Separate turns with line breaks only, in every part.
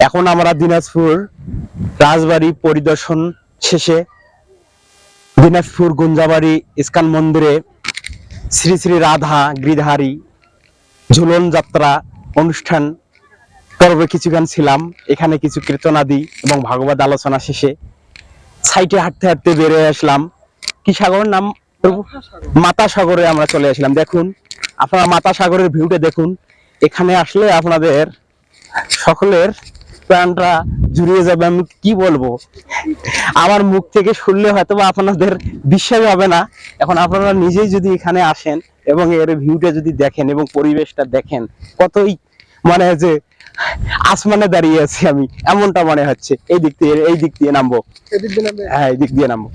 এখন আমরা দিনাজপুর রাজবাড়ি পরিদর্শন শেষে দিনাজপুর গুঞ্জাবাড়ি ইস্কান মন্দিরে শ্রী শ্রী রাধা গিরিধারী ঝুলন যাত্রা অনুষ্ঠান পর্বে কিছুক্ষণ ছিলাম। এখানে কিছু কীর্তনাদি এবং ভাগবত আলোচনা শেষে সাইটে হাঁটতে হাঁটতে বেরিয়ে আসলাম। কি সাগরের নাম মাতা সাগরে আমরা চলে আসলাম। দেখুন আপনারা মাতা সাগরের ভিউটা দেখুন। এখানে আসলে আপনাদের সকলের প্রাণটা জুড়িয়ে যাবে আমি কি বলব? আমার মুখ থেকে শুনলে হয়তো বা আপনাদের বিশ্বাস হবে না। এখন আপনারা নিজেই যদি এখানে আসেন এবং এর ভিউটা যদি দেখেন এবং পরিবেশটা দেখেন কতই মানে যে আসমানে দাঁড়িয়ে আছি আমি এমনটা মনে হচ্ছে। এই দিক দিয়ে এই দিক দিয়ে নামবো। হ্যাঁ এই দিক দিয়ে নামবো।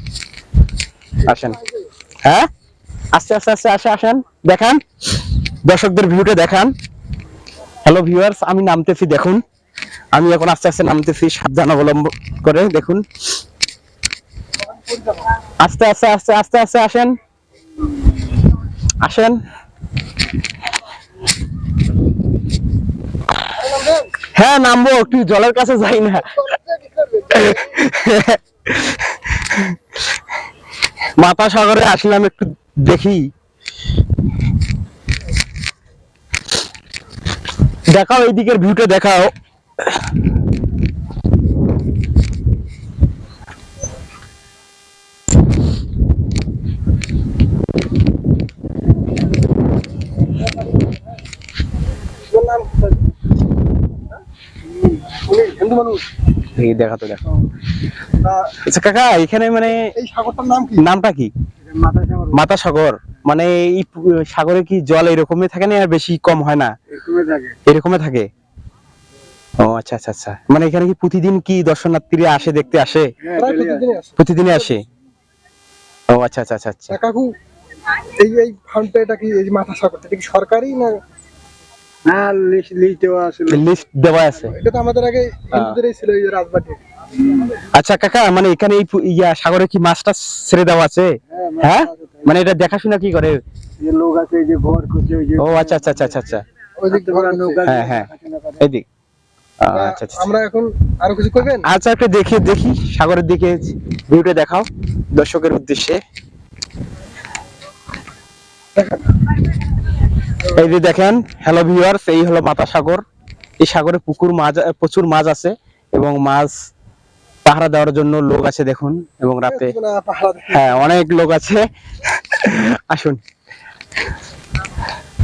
আসেন। হ্যাঁ? আস্তে আস্তে আস্তে আসে আসেন। দেখান। দর্শকদের ভিউটা দেখান। হ্যালো ভিউয়ার্স আমি নামতেছি, দেখুন। আমি এখন আস্তে আস্তে নামতেছি সাবধান অবলম্বন করে, দেখুন। আস্তে আস্তে আস্তে আস্তে আস্তে আসেন। আসেন। হ্যাঁ নামবো, একটু জলের কাছে যাই না। মাতা সাগরে আসলাম, একটু দেখি। দেখাও এই দিকের ভিউটা দেখাও। এই দেখো
তা
আচ্ছা কাকা এখানে মানে
এই সাগরটার নাম কি?
নামটা কি?
মাথা সাগর
মাতা সাগর মানে এই সাগরে কি জল এরকমই থাকে না আর বেশি কম হয় না?
এরকমই থাকে।
ও আচ্ছা আচ্ছা আচ্ছা। মানে এখানে কি প্রতিদিন কি দর্শনার্থীরা আসে দেখতে আসে?
প্রায় প্রতিদিনই আসে।
ও আচ্ছা আচ্ছা আচ্ছা আচ্ছা।
কাকু এই এই ফান্ডটা এটা কি এই মাথা সাগর এটা কি সরকারি না?
না লিস্ট লিস্ট দেওয়া আছে।
লিস্ট দেওয়া আছে।
এটা তো আমাদের আগে হিন্দুদেরই ছিল এই রাজবাটি।
আচ্ছা কাকা মানে এখানে এই ইয়া সাগরে কি মাছটা ছেড়ে দেওয়া আছে? হ্যাঁ মানে এটা দেখাশোনা কি করে?
যে লোক আছে এই যে ঘর করছে ওই যে
ও আচ্ছা আচ্ছা আচ্ছা আচ্ছা। হ্যাঁ হ্যাঁ এদিক আচ্ছা আচ্ছা আচ্ছা।
আমরা এখন আরও কিছু করবেন
আচ্ছা একটু দেখি দেখি। সাগরের দিকে ভিউটা দেখাও দর্শকের উদ্দেশ্যে। এই যে দেখেন হ্যালো ভিউয়ার্স এই হলো মাতা সাগর এই সাগরে পুকুর মাছ প্রচুর মাছ আছে এবং মাছ পাহারা দেওয়ার জন্য লোক আছে দেখুন এবং রাতে। হ্যাঁ অনেক লোক আছে। আসুন
তাহলে আমি আরও ভিউজ করব না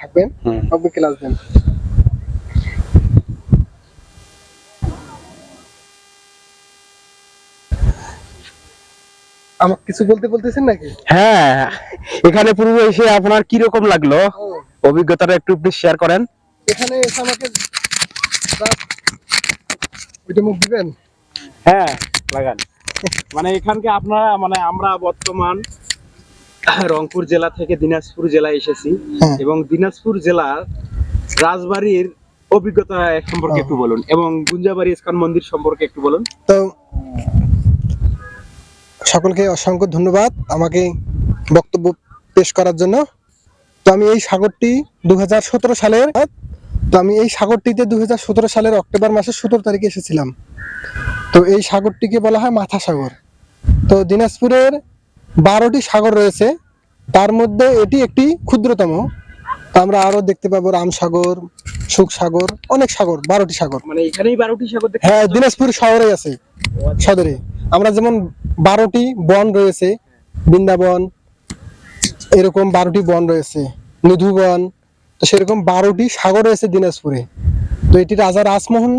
থাকবেন আপনি ক্লাস দেন। আমাকে কিছু বলতে বলতেছেন নাকি?
হ্যাঁ এখানে পূর্বে এসে আপনার কি রকম লাগল? অভিজ্ঞতাটা একটু প্লিজ শেয়ার করেন।
এখানে এসে আমাকে ওইটা মুখ দিবেন?
হ্যাঁ লাগান। মানে এখানকে আপনারা মানে আমরা বর্তমান রংপুর জেলা থেকে দিনাজপুর জেলায় এসেছি
হ্যাঁ।
এবং দিনাজপুর জেলার রাজবাড়ির অভিজ্ঞতা সম্পর্কে একটু বলুন এবং গুঞ্জাবাড়ি ইস্কন মন্দির সম্পর্কে একটু বলুন।
তো সকলকে অসংখ্য ধন্যবাদ আমাকে বক্তব্য পেশ করার জন্য। তো আমি এই সাগরটি দুই হাজার সতেরো সালের তো আমি এই সাগরটিতে দু হাজার সতেরো সালের অক্টোবর মাসের সতেরো তারিখে এসেছিলাম। তো এই সাগরটিকে বলা হয় মাথা সাগর তো দিনাজপুরের বারোটি সাগর রয়েছে। তার মধ্যে এটি একটি ক্ষুদ্রতম। আমরা আরও দেখতে পাবো রামসাগর সুখ সাগর অনেক সাগর বারোটি সাগর।
মানে এখানেই বারোটি সাগর
হ্যাঁ দিনাজপুর শহরে আছে সদরে। আমরা যেমন বারোটি বন রয়েছে বৃন্দাবন এরকম বারোটি বন রয়েছে নিধু বন তো সেরকম বারোটি সাগর রয়েছে দিনাজপুরে। তো এটি রাজা রাজমোহন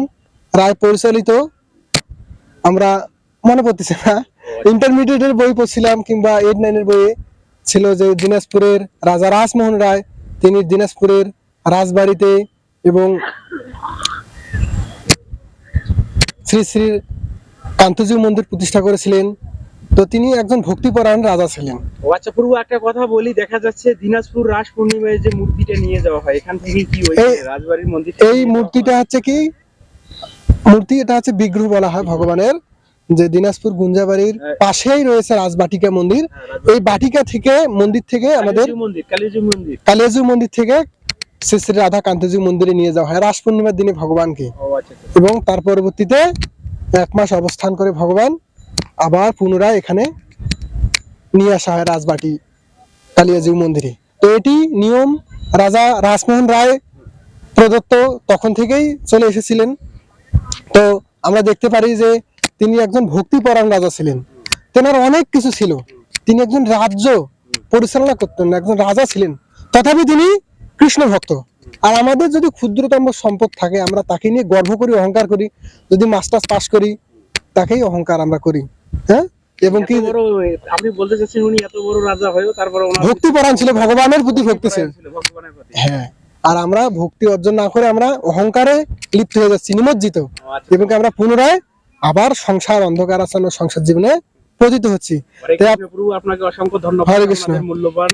রায় পরিচালিত। আমরা মনে পড়তেছে না। ইন্টারমিডিয়েটের বই পড়ছিলাম কিংবা এইট নাইনের বইয়ে ছিল যে দিনাজপুরের রাজা রাজমোহন রায় তিনি দিনাজপুরের রাজবাড়িতে এবং শ্রী শ্রী কান্তজি মন্দির প্রতিষ্ঠা করেছিলেন। তো তিনি একজন ভক্তিপরায়ণ রাজা ছিলেন।
আচ্ছা পূর্ব একটা কথা বলি দেখা যাচ্ছে দিনাজপুর রাস পূর্ণিমায় যে মূর্তিটা নিয়ে যাওয়া হয় এখান থেকে কি ওই রাজবাড়ির মন্দির
এই মূর্তিটা হচ্ছে কি? মূর্তি এটা হচ্ছে বিগ্রহ বলা হয় ভগবানের। যে দিনাজপুর গুঞ্জাবাড়ির পাশেই রয়েছে রাজবাটিকা মন্দির। এই বাটিকা থেকে মন্দির থেকে আমাদের কালিয়াজু মন্দির। থেকে শ্রী শ্রী রাধা কান্তজি মন্দিরে নিয়ে যাওয়া হয়। রাস পূর্ণিমার দিনে ভগবানকে।
ও আচ্ছা আচ্ছা।
এবং তার পরবর্তীতে এক মাস অবস্থান করে ভগবান আবার পুনরায় এখানে নিয়ে আসা হয় রাজবাটি কালিয়াজি মন্দিরে। তো এটি নিয়ম রাজা রাজমোহন রায় প্রদত্ত তখন থেকেই চলে এসেছিলেন। তো আমরা দেখতে পারি যে তিনি একজন ভক্তিপরায়ণ রাজা ছিলেন। তেনার অনেক কিছু ছিল। তিনি একজন রাজ্য পরিচালনা করতেন একজন রাজা ছিলেন। তথাপি তিনি কৃষ্ণ ভক্ত। আর আমাদের যদি ক্ষুদ্রতম সম্পদ থাকে আমরা তাকে নিয়ে গর্ব করি অহংকার করি। যদি মাস্টার্স পাস করি তাকেই অহংকার আমরা করি। হ্যাঁ? এবং কি
আপনি বলতে চাচ্ছেন উনি এত বড় রাজা হয়েও তারপরে
ভক্তিপরায়ণ ছিল ভগবানের প্রতি ভক্তি ছিল। হ্যাঁ। আর আমরা ভক্তি অর্জন না করে আমরা অহংকারে লিপ্ত হয়ে যাচ্ছি নিমজ্জিত।
আচ্ছা।
এবং আমরা পুনরায় আবার সংসার অন্ধকার আসানো সংসার জীবনে পতিত হচ্ছি
আপনাকে অসংখ্য ধন্যবাদ
হরে কৃষ্ণ।
মূল্যবান